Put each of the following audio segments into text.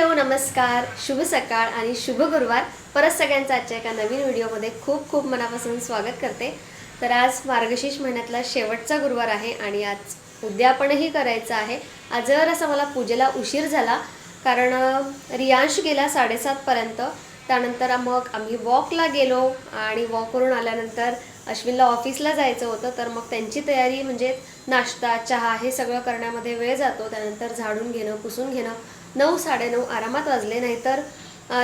Hello नमस्कार. शुभ सकाळ आणि शुभ गुरुवार. परत सगळ्यांचं आजच्या एका नवीन व्हिडिओमध्ये खूप खूप मनापासून स्वागत करते. तर आज मार्गशीर्ष महिन्यातला शेवटचा गुरुवार आहे आणि आज उद्यापनही करायचं आहे. आज जर असं मला पूजेला उशीर झाला कारण रियांश गेला साडेसातपर्यंत त्यानंतर मग आम्ही वॉकला गेलो आणि वॉकवरून आल्यानंतर अश्विनला ऑफिसला जायचं होतं. तर मग त्यांची तयारी म्हणजे नाश्ता चहा हे सगळं करण्यामध्ये वेळ जातो. त्यानंतर झाडून घेणं पुसून घेणं नऊ साडेनऊ आरामात वाजले नाहीतर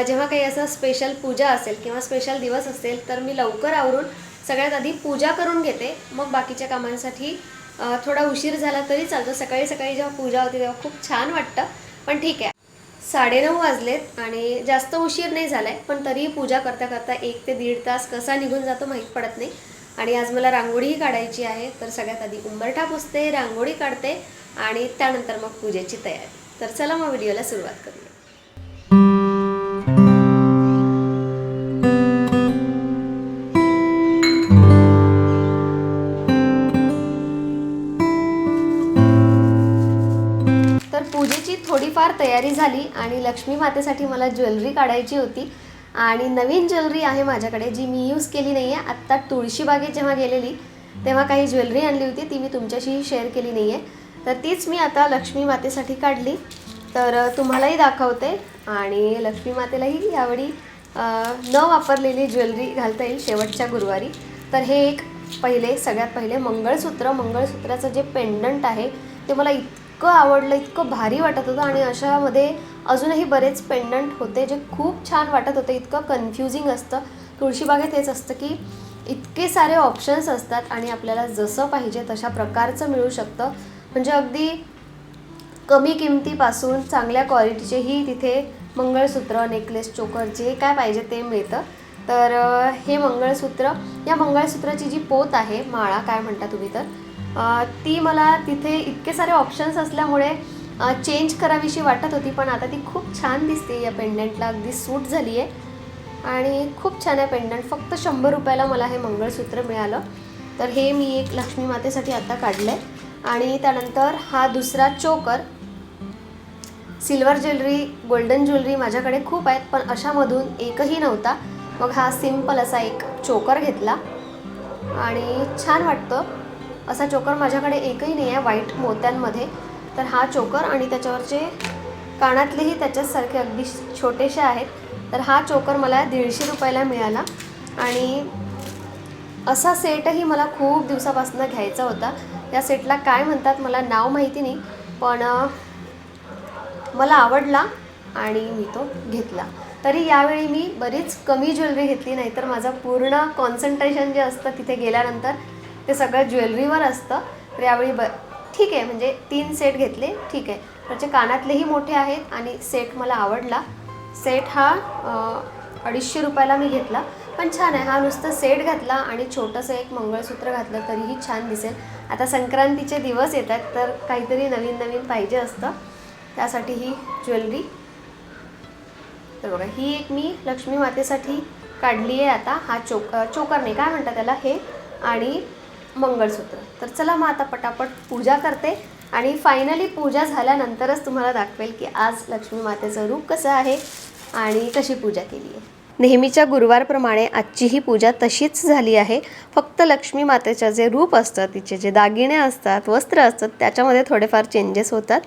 जेव्हा काही असं स्पेशल पूजा असेल किंवा स्पेशल दिवस असेल तर मी लवकर आवरून सगळ्यात आधी पूजा करून घेते. मग बाकीच्या कामांसाठी थोडा उशीर झाला तरी चालतो. सकाळी सकाळी जेव्हा पूजा होती तेव्हा खूप छान वाटतं. पण ठीक आहे. साडेनऊ वाजलेत आणि जास्त उशीर नाही झाला आहे पण तरीही पूजा करता करता एक ते दीड तास कसा निघून जातो माहीत पडत नाही. आणि आज मला रांगोळीही काढायची आहे तर सगळ्यात आधी उंबरठा पुसते रांगोळी काढते आणि त्यानंतर मग पूजेची तयारी. तर चला मग व्हिडिओला सुरुवात करूया. तर पूजेची थोडीफार तयारी झाली आणि लक्ष्मी मातेसाठी मला ज्वेलरी काढायची होती आणि नवीन ज्वेलरी आहे माझ्याकडे जी मी यूज केली नाही आहे आत्ता तुळशीबागेत जेव्हा गेलेली तेव्हा काही ज्वेलरी आणली होती ती मी तुमच्याशी शेअर केली नाही आहे तर तीच मी आता लक्ष्मी मातेसाठी काढली. तर तुम्हालाही दाखवते. आणि लक्ष्मी मातेलाही यावेळी न वापरलेली ज्वेलरी घालता येईल शेवटच्या गुरुवारी. तर हे एक पहिले सगळ्यात पहिले मंगळसूत्र. मंगळसूत्राचं जे पेंडंट आहे ते मला इतकं आवडलं इतकं भारी वाटत होतं. आणि अशामध्ये अजूनही बरेच पेंडंट होते जे खूप छान वाटत होते. इतकं कन्फ्युजिंग असतं. तुळशीबागेत हेच असतं की इतके सारे ऑप्शन्स असतात आणि आपल्याला जसं पाहिजे तशा प्रकारचं मिळू शकतं. म्हणजे अगदी कमी किमतीपासून चांगल्या क्वालिटीचेही तिथे मंगळसूत्र नेकलेस चोकर जे काय पाहिजे ते मिळतं. तर हे मंगळसूत्र या मंगळसूत्राची जी पोत आहे माळा काय म्हणता तुम्ही तर ती मला तिथे इतके सारे ऑप्शन्स असल्यामुळे चेंज करावीशी वाटत होती पण आता ती खूप छान दिसते या पेंडंटला अगदी सूट झाली आहे आणि खूप छान आहे पेंडंट फक्त शंभर रुपयाला मला हे मंगळसूत्र मिळालं. तर हे मी एक लक्ष्मी मातेसाठी आता काढलं आहे आणि त्यानंतर हा दुसरा choker silver jewellery golden jewellery माझ्याकडे खूप आहेत पण अशामधून एकही नव्हता. मग हा सिंपल असा एक चोकर घेतला. आणि छान वाटतं. असा चोकर माझ्याकडे एकही नाही आहे व्हाईट मोत्यांमध्ये. तर हा चोकर आणि त्याच्यावरचे कानातलेही त्याच्याचसारखे अगदी छोटेसे आहेत. तर हा चोकर मला दीडशे रुपयाला मिळाला. आणि असा सेटही मला खूप दिवसापासून घ्यायचा होता. या सेटला काय म्हणतात मला नाव माहिती नाही पण मला आवडला आणि मी तो घेतला. तरी यावेळी मी बरीच कमी ज्वेलरी घेतली नाहीतर माझं पूर्ण कॉन्सन्ट्रेशन जे असतं तिथे गेल्यानंतर ते सगळं ज्वेलरीवर असतं. तर यावेळी ब ठीक आहे म्हणजे तीन सेट घेतले ठीक आहे. त्याचे कानातलेही मोठे आहेत आणि सेट मला आवडला. सेट हा अडीचशे रुपयाला मी घेतला. पण छान आहे हा नुसतं सेट घातला आणि छोटंसं एक मंगळसूत्र घातलं तरीही छान दिसेल. आता संक्रांतीचे दिवस येतात तर काहीतरी नवीन नवीन पाहिजे असतं. त्यासाठी ही ज्वेलरी. तर बघा ही एक मी लक्ष्मी मातेसाठी काढली आहे आता. हा चोक चोकर नाही काय म्हणतात त्याला हे? आणि मंगळसूत्र. तर चला मग आता पटापट पूजा करते. आणि फायनली पूजा झाल्यानंतरच तुम्हाला दाखवेल की आज लक्ष्मी मातेचं रूप कसं आहे आणि कशी पूजा केली आहे नेहमीच्या गुरुवारप्रमाणे आजची ही पूजा तशीच झाली आहे. फक्त लक्ष्मी मातेचं जे रूप असतं तिचे जे दागिने असतात वस्त्र असतात त्याच्यामध्ये थोडेफार चेंजेस होतात.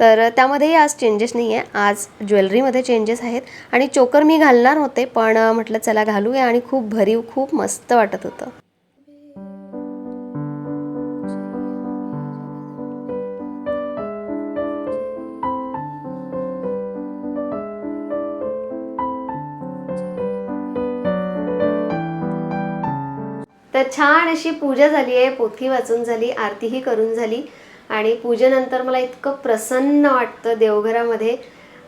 तर त्यामध्येही आज चेंजेस नाही आहे आज ज्वेलरीमध्ये चेंजेस आहेत. आणि चोकर मी घालणार होते पण म्हटलं चला घालूया आणि खूप भरीव खूप मस्त वाटत होतं. छान अशी पूजा झाली आहे पोथी वाचून झाली आरतीही करून झाली आणि पूजेनंतर मला इतकं प्रसन्न वाटतं देवघरामध्ये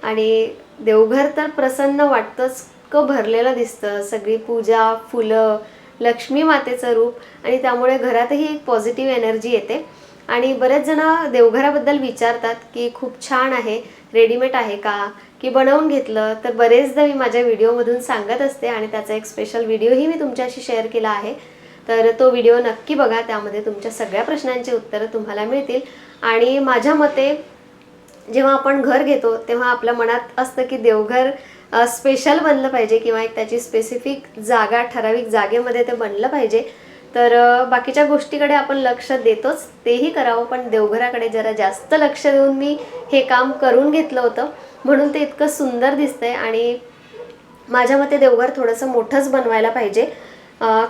आणि देवघर तर प्रसन्न वाटतंच इतकं भरलेलं दिसतं सगळी पूजा फुलं लक्ष्मी मातेचं रूप आणि त्यामुळे घरातही एक पॉझिटिव्ह एनर्जी येते. आणि बरेच जण देवघराबद्दल विचारतात की खूप छान आहे रेडीमेड आहे का? की बनवून घेतलं? तर बरेचदा मी माझ्या व्हिडिओमधून सांगत असते आणि त्याचा एक स्पेशल व्हिडिओही मी तुमच्याशी शेअर केला आहे. तर तो व्हिडिओ नक्की बघा. त्यामध्ये तुमच्या सगळ्या प्रश्नांची उत्तरं तुम्हाला मिळतील. आणि माझ्या मते जेव्हा आपण घर घेतो तेव्हा आपल्या मनात असतं की देवघर स्पेशल बनलं पाहिजे किंवा एक त्याची स्पेसिफिक जागा ठराविक जागेमध्ये ते बनलं पाहिजे. तर बाकीच्या गोष्टीकडे आपण लक्ष देतोच तेही करावं. पण देवघराकडे जरा जास्त लक्ष देऊन मी हे काम करून घेतलं होतं. म्हणून ते इतकं सुंदर दिसतंय. आणि माझ्या मते देवघर थोडंसं मोठंच बनवायला पाहिजे.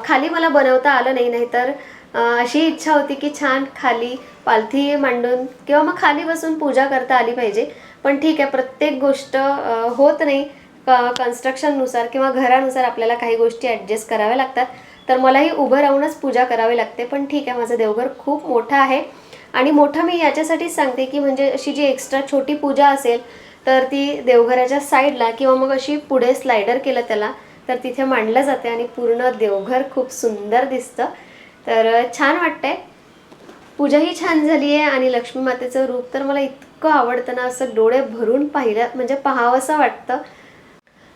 खाली मला बनवता आलं नाही नाहीतर अशी इच्छा होती की छान खाली पालथी मांडून किंवा मग खाली बसून पूजा करता आली पाहिजे. पण ठीक आहे प्रत्येक गोष्ट होत नाही. कन्स्ट्रक्शननुसार किंवा घरानुसार आपल्याला काही गोष्टी ॲडजस्ट कराव्या लागतात. तर मलाही उभं राहूनच पूजा करावी लागते. पण ठीक आहे माझं देवघर खूप मोठं आहे. आणि मोठं मी याच्यासाठीच सांगते की म्हणजे अशी जी एक्स्ट्रा छोटी पूजा असेल तर ती देवघराच्या साईडला किंवा मग अशी पुढे स्लायडर केलं त्याला तर तिथे मांडलं जाते आणि पूर्ण देवघर खूप सुंदर दिसतं. तर छान वाटतंय. पूजाही छान झाली आहे आणि लक्ष्मी मातेचं रूप तर मला इतकं आवडतं ना असं डोळे भरून पाहिलं म्हणजे पाहावंसं वाटतं.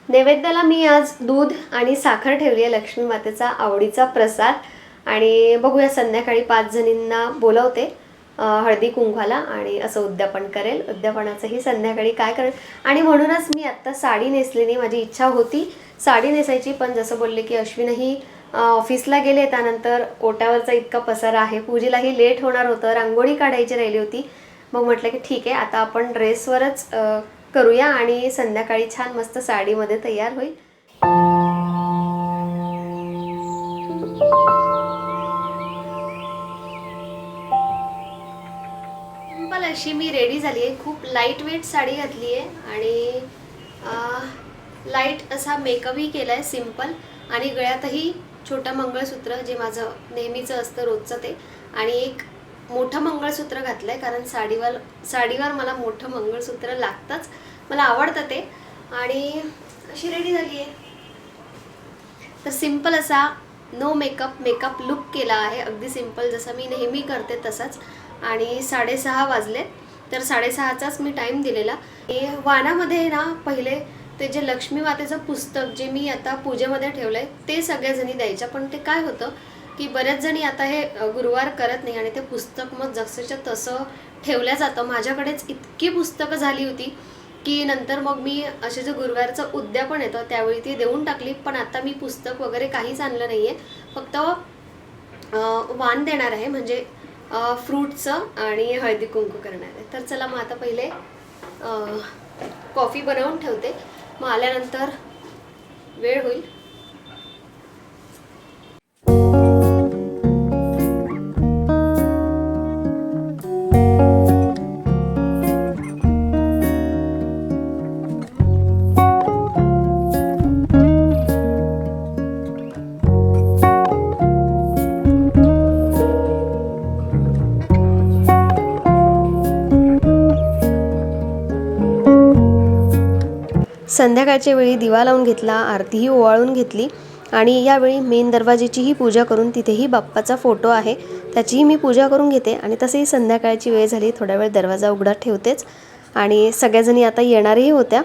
नैवेद्याला मी आज दूध आणि साखर ठेवली आहे लक्ष्मी मातेचा आवडीचा प्रसाद. आणि बघूया संध्याकाळी पाच जणींना बोलवते हळदी कुंभाला आणि असं उद्यापन करेल. उद्यापनाचंही संध्याकाळी काय करेल? आणि म्हणूनच मी आत्ता साडी नेसली नाही माझी इच्छा होती. साडी नेसायची पण जसं बोलले की अश्विनही ऑफिसला गेले त्यानंतर ओट्यावरचा इतका पसारा आहे. पूजेलाही लेट होणार होतं. रांगोळी काढायची राहिली होती. मग म्हटलं की ठीक आहे आता आपण ड्रेसवरच करूया आणि संध्याकाळी छान मस्त साडीमध्ये तयार होईल. सिंपल अशी मी रेडी झाली आहे खूप लाइट वेट साडी घातली आहे आणि लाइट असा मेकअपही केला आहे सिंपल आणि गळ्यातही छोटं मंगळसूत्र जे माझं नेहमीचं असतं रोजचं ते. आणि एक मोठं मंगळसूत्र घातलं आहे कारण साडीवर साडीवर मला मोठं मंगळसूत्र लागतंच. मला आवडतं ते. आणि अशी रेडी झाली आहे. तर सिंपल असा नो मेकअप मेकअप लुक केला आहे. अगदी सिंपल जसं मी नेहमी करते तसंच. आणि साडेसहा वाजलेत तर साडेसहाचाच मी टाईम दिलेला. आणि वाणामध्ये ना पहिले ते जे लक्ष्मी मातेचं पुस्तक जे मी आता पूजेमध्ये ठेवलं आहे ते सगळ्याजणी द्यायच्या. पण ते काय होतं की बऱ्याच जणी आता हे गुरुवार करत नाही आणि ते पुस्तक मग जसंच्या तसं ठेवलं जातं. माझ्याकडेच इतकी पुस्तकं झाली होती की नंतर मग मी असे जे गुरुवारचं उद्यापन येतं त्यावेळी ती देऊन टाकली. पण आता मी पुस्तक वगैरे काहीच आणलं नाही आहे फक्त वान वाण देणार आहे. म्हणजे फ्रूटचं आणि हळदी कुंकू करणार आहे. तर चला मग आता पहिले कॉफी बनवून ठेवते. मग आल्यानंतर वेळ होईल. संध्याकाळच्या वेळी दिवा लावून घेतला आरतीही ओवाळून घेतली आणि यावेळी मेन दरवाजेचीही पूजा करून तिथेही बाप्पाचा फोटो आहे त्याचीही मी पूजा करून घेते आणि तसेही संध्याकाळची वेळ झाली थोड्या वेळ दरवाजा उघडा ठेवतेच आणि सगळ्याजणी आता येणारही होत्या.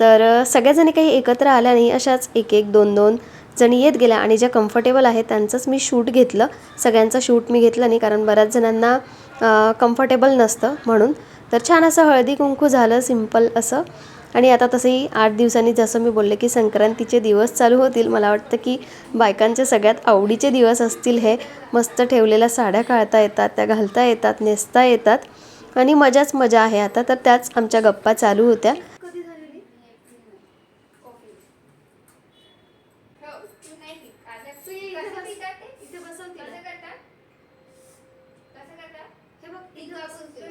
तर सगळ्याजणी काही एकत्र आल्या नाही अशाच एक एक दोन दोन जणी येत गेल्या आणि ज्या कम्फर्टेबल आहेत त्यांचंच मी शूट घेतलं. सगळ्यांचा शूट मी घेतला नाही कारण बऱ्याच जणांना कम्फर्टेबल नसतं म्हणून. तर छान असं हळदी कुंकू झालं सिंपल असं. आणि आता तसंही आठ दिवसांनी जसं मी बोलले की संक्रांतीचे दिवस चालू होतील मला वाटतं की बायकांचे सगळ्यात आवडीचे दिवस असतील हे. मस्त ठेवलेल्या साड्या काढता येतात त्या घालता येतात नेसता येतात. आणि मजाच मजा आहे आता तर त्याच आमच्या गप्पा चालू होत्या कधी झालेली इथे बसव तिला. हे बघ, इथे बसव तिला.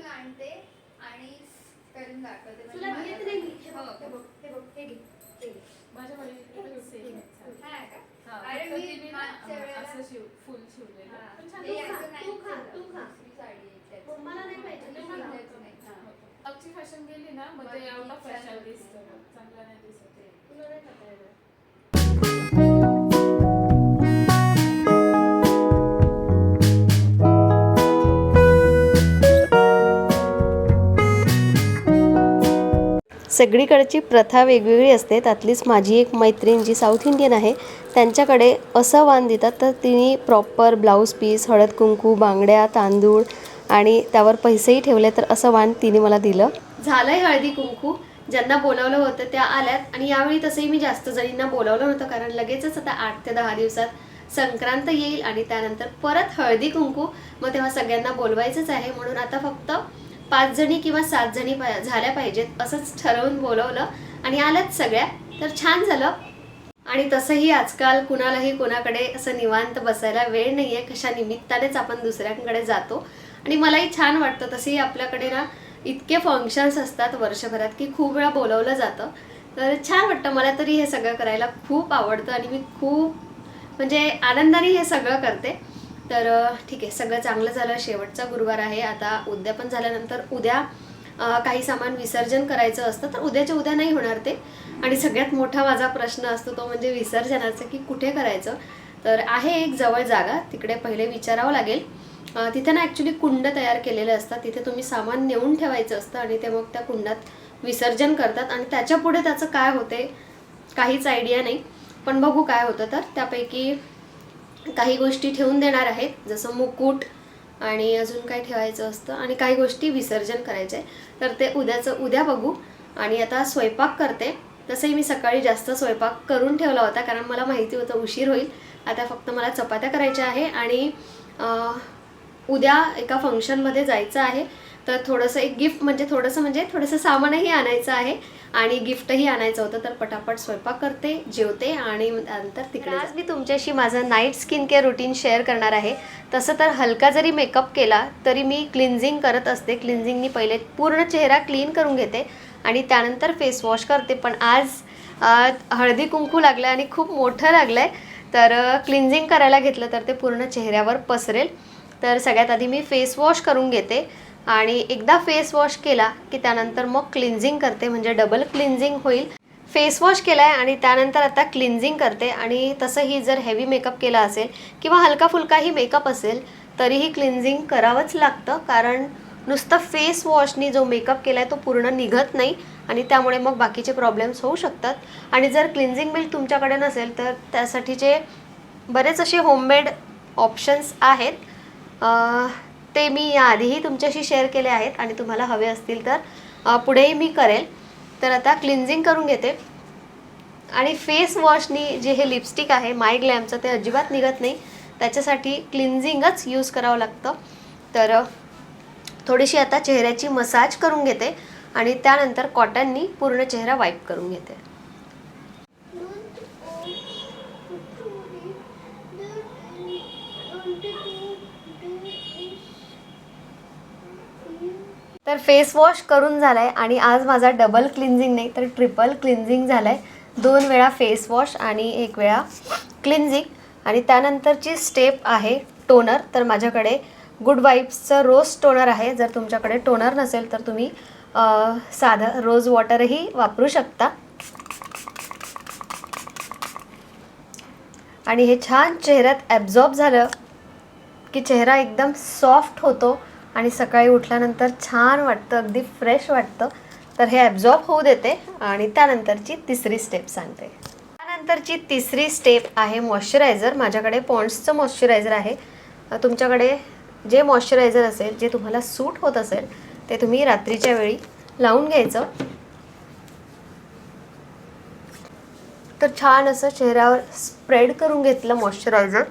तुला घेत नाही मी. हे बघ, हे बघ, हे बघ, हे घे, हे घे. अरे मी मागच्या वेळेला- असं शिव फुल शिवलेलं पण छान. असं नाही तू खा, तू खा. दुसरी साडी आहे त्याची. हो, मला नाही पाहिजे, तू नाही. हा. फॅशन गेली ना मग ते आउट ऑफ फॅशन दिसतं चांगलं नाही दिसत सगळीकडची प्रथा वेगवेगळी असते. त्यातलीच माझी एक मैत्रीण जी साऊथ इंडियन आहे त्यांच्याकडे असं वाण देतात तर तिने प्रॉपर ब्लाऊज पीस हळद कुंकू बांगड्या तांदूळ आणि त्यावर पैसेही ठेवले तर असं वाण तिने मला दिलं. झालंय हळदी कुंकू. ज्यांना बोलावलं होतं त्या आल्यात आणि यावेळी तसंही मी जास्त जणींना बोलावलं नव्हतं कारण लगेचच आता आठ ते दहा दिवसात संक्रांत येईल आणि त्यानंतर परत हळदी कुंकू. मग तेव्हा सगळ्यांना बोलवायचंच आहे म्हणून आता फक्त पाच जणी किंवा सात जणी झाल्या पाहिजेत असंच ठरवून बोलवलं आणि आल्यात सगळ्या. तर छान झालं. आणि तसंही आजकाल कुणालाही कोणाकडे असं निवांत बसायला वेळ नाही आहे कशा निमित्तानेच आपण दुसऱ्यांकडे जातो. आणि मलाही छान वाटतं. तसेही आपल्याकडे ना इतके फंक्शन्स असतात वर्षभरात की खूप वेळा बोलवलं जातं. तर छान वाटतं. मला तरी हे सगळं करायला खूप आवडतं आणि मी खूप म्हणजे आनंदाने हे सगळं करते. तर ठीक आहे. सगळं चांगलं झालं. शेवटचा गुरुवार आहे. आता उद्यापन झाल्यानंतर उद्या काही सामान विसर्जन करायचं असतं तर उद्याच्या उद्या नाही होणार ते. आणि सगळ्यात मोठा माझा प्रश्न असतो तो म्हणजे विसर्जनाचा की कुठे करायचं? तर आहे एक जवळ जागा. तिकडे पहिले विचारावं लागेल. तिथे ना ॲक्च्युली कुंड तयार केलेले असतात तिथे तुम्ही सामान नेऊन ठेवायचं असतं आणि ते मग त्या कुंडात विसर्जन करतात. आणि त्याच्या पुढे त्याचं काय होते? काहीच आयडिया नाही. पण बघू काय होतं तर. त्यापैकी काही गोष्टी ठेवून देणार आहेत. जसं मुकुट आणि अजून काय ठेवायचं असतं आणि काही गोष्टी विसर्जन करायचं आहे. तर ते उद्याचं उद्या बघू. आणि आता स्वयंपाक करते. तसंही मी सकाळी जास्त स्वयंपाक करून ठेवला होता कारण मला माहिती होतं उशीर होईल. आता फक्त मला चपात्या करायच्या आहे आणि उद्या एका फंक्शनमध्ये जायचं आहे. तर थोडंसं एक गिफ्ट म्हणजे थोडंसं म्हणजे थोडंसं सामानही आणायचं आहे. आणि गिफ्टही आणायचं होतं तर पटापट स्वयंपाक करते जेवते आणि नंतर तिकडे आज मी तुमच्याशी माझं night skin care routine share करणार आहे. तसं तर हलका जरी मेकअप केला तरी मी क्लिन्झिंग करत असते. क्लिन्झिंगनी पहिले पूर्ण चेहरा क्लीन करून घेते आणि त्यानंतर फेस वॉश करते. पण आज हळदी कुंकू लागलं आणि खूप मोठं लागलं आहे तर क्लिन्झिंग करायला घेतलं तर ते पूर्ण चेहऱ्यावर पसरेल. तर सगळ्यात आधी मी फेस वॉश करून घेते. आणि एकदा फेस वॉश केला की त्यानंतर मग क्लिन्झिंग करते म्हणजे डबल क्लिन्झिंग होईल. फेस वॉश केला आहे आणि त्यानंतर आता क्लिन्झिंग करते आणि तसंही जर हेवी मेकअप केला असेल किंवा हलका फुलकाही मेकअप असेल तरीही क्लिन्झिंग करावंच लागतं. कारण नुसतं फेस वॉशनी जो मेकअप केला आहे तो पूर्ण निघत नाही आणि त्यामुळे मग बाकीचे प्रॉब्लेम्स होऊ शकतात. आणि जर क्लिन्झिंग मिल्क तुमच्याकडे नसेल तर त्यासाठीचे बरेच असे होममेड ऑप्शन्स आहेत. ते मी याआधीही तुमच्याशी शेअर केले आहेत आणि तुम्हाला हवे असतील तर पुढेही मी करेल. तर आता क्लिन्झिंग करून घेते. आणि फेस वॉशनी जे हे लिपस्टिक आहे माय ग्लॅमचं ते अजिबात निघत नाही. त्याच्यासाठी क्लिन्झिंगच यूज करावं लागतं. तर थोडीशी आता चेहऱ्याची मसाज करून घेते आणि त्यानंतर कॉटननी पूर्ण चेहरा वाईप करून घेते. तर फेस वॉश करून झालाय आणि आज माझा डबल क्लिन्झिंग नाही तर ट्रिपल क्लिन्झिंग आहे दोन वेळा फेस वॉश आणि एक वेळा क्लिन्झिंग आणि त्यानंतरची स्टेप आहे टोनर तर माझ्याकडे गुड वाईब्सचं रोज टोनर आहे. जर तुमच्याकडे टोनर नसेल तर तुम्ही साधं रोज वॉटरही वापरू शकता. आणि हे छान चेहऱ्यात ॲब्झॉर्ब झालं की चेहरा एकदम सॉफ्ट होतो. आणि सकाळी उठल्यानंतर छान वाटतं अगदी फ्रेश वाटतं. तर हे ॲब्झॉर्ब होऊ देते आणि त्यानंतरची तिसरी स्टेप सांगते. त्यानंतरची तिसरी स्टेप आहे मॉइश्चरायझर माझ्याकडे पॉन्ड्सचं मॉइश्चरायझर आहे. तुमच्याकडे जे मॉइश्चरायझर असेल जे तुम्हाला सूट होत असेल ते तुम्ही रात्रीच्या वेळी लावून घ्यायचं. तर छान असं चेहऱ्यावर स्प्रेड करून घेतलं मॉइश्चरायझर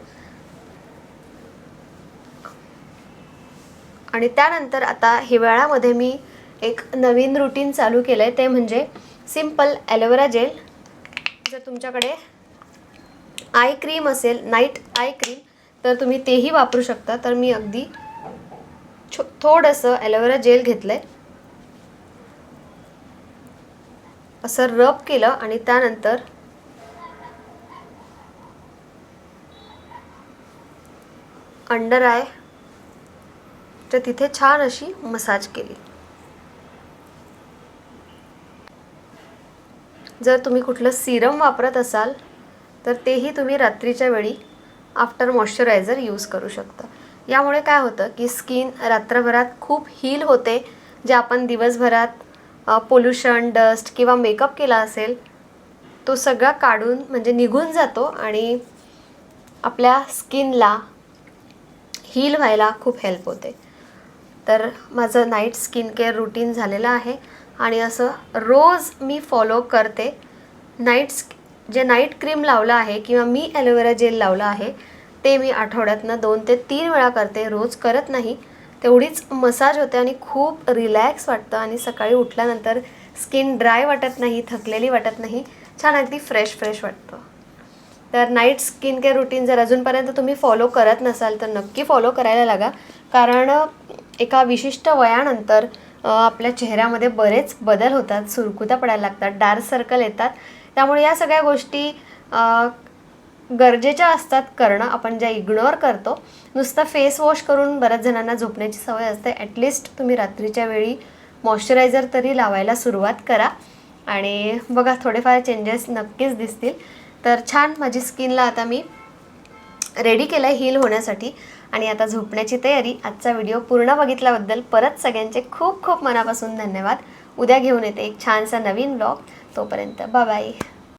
आणि त्यानंतर आता हिवाळ्यामध्ये मी एक नवीन रुटीन चालू केलं आहे ते म्हणजे सिंपल ॲलोवेरा जेल जर तुमच्याकडे आय क्रीम असेल नाईट आय क्रीम तर तुम्ही तेही वापरू शकता. तर मी अगदी छो थोडंसं ॲलोवेरा जेल घेतलं आहे असं रब केलं आणि त्यानंतर अंडर आय तर तिथे छान अशी मसाज केली. जर तुम्ही कुठलं सिरम वापरत असाल तर तेही तुम्ही रात्रीच्या वेळी आफ्टर मॉइश्चरायझर यूज करू शकता. यामुळे काय होतं की स्किन रात्रभरात खूप हील होते. जे आपण दिवसभरात पोल्युशन डस्ट किंवा मेकअप केला असेल तो सगळा काढून म्हणजे निघून जातो आणि आपल्या स्किनला हील व्हायला खूप हेल्प होते. तर माझं नाईट स्किन केअर रुटीन झालेलं आहे. आणि असं रोज मी फॉलो करते. नाईट स्क जे नाईट क्रीम लावलं आहे किंवा मी ॲलोवेरा जेल लावलं आहे ते मी आठवड्यातनं दोन ते तीन वेळा करते रोज करत नाही. तेवढीच मसाज होते आणि खूप रिलॅक्स वाटतं आणि सकाळी उठल्यानंतर स्किन ड्राय वाटत नाही थकलेली वाटत नाही छान अगदी फ्रेश फ्रेश वाटतं. तर नाईट स्किन केअर रुटीन जर अजूनपर्यंत तुम्ही फॉलो करत नसाल तर नक्की फॉलो करायला लागा. कारण एका विशिष्ट वयानंतर आपल्या चेहऱ्यामध्ये बरेच बदल होतात सुरकुत्या पडायला लागतात डार्क सर्कल येतात. त्यामुळे या सगळ्या गोष्टी गरजेच्या असतात करणं आपण ज्या इग्नोर करतो. नुसतं फेस वॉश करून बऱ्याच जणांना झोपण्याची सवय असते. ॲटलिस्ट तुम्ही रात्रीच्या वेळी मॉइश्चरायझर तरी लावायला सुरुवात करा. आणि बघा थोडेफार चेंजेस नक्कीच दिसतील. तर छान माझी स्किनला आता मी रेडी केलं आहे हील होण्यासाठी. आणि आता झोपण्याची तयारी आजचा व्हिडिओ पूर्ण बघितल्याबद्दल परत सगळ्यांचे खूप खूप मनापासून धन्यवाद. उद्या घेऊन येते एक छानसा नवीन ब्लॉग तोपर्यंत बाय